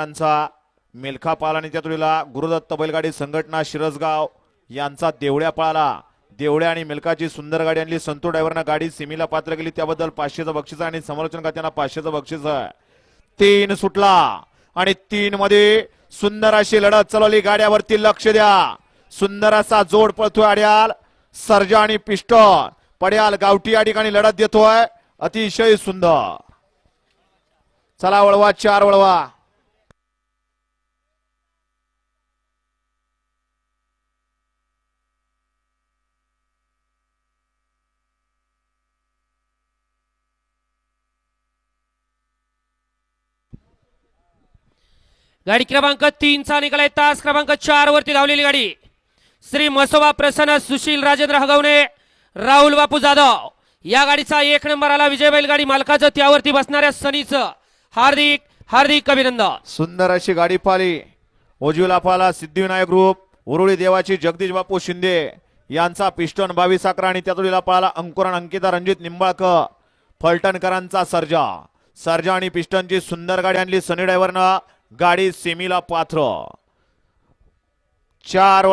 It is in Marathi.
यांचा मिल्खा पाल आणि त्या तुडीला गुरुदत्त बैलगाडी संघटना शिरसगाव यांचा देवड्या पळाला. देवड्या आणि मिल्खाची सुंदर गाडी आणली. संतू ड्रायव्हरनं गाडी सिमीला पात्र केली. त्याबद्दल पाचशेचं बक्षीस आणि समालोचन करताना पाचशेचं बक्षीस आहे. तीन सुटला आणि तीन मध्ये सुंदर अशी लढत चालवली. गाड्यावरती लक्ष द्या. सुंदर असा जोड पळतोय आड्याल सर्जा आणि पिष्ट पड्याल गावठी या ठिकाणी लढत देतोय. अतिशय सुंदर. चला वळवा चार वळवा. गाडी क्रमांक तीनचा निघालाय. तास क्रमांक चार वरती धावलेली गाडी. श्री मसोबा प्रसन्न सुशील राजेंद्र हगवणे राहुल बापू जाधव. या गाडीचा एक नंबर आला विजय बैलगाडी मालकाचं. त्यावरती बसणाऱ्या सनीचं हार्दिक हार्दिक अभिनंदन. सुंदर अशी गाडी पाली उजवीला पाला सिद्धिविनायक ग्रुप उरुळी देवाची जगदीश बापू शिंदे. यांचा पिस्टन बावीस अकरा आणि त्यातुलीला पाहिला अंकुरण अंकिता रणजित निंबाळकर. फलटणकरांचा सर्जा. सर्जा आणि पिस्टनची सुंदर गाडी आणली सनी ड्रायव्हरनं गाडी सेमीला पात्र. चार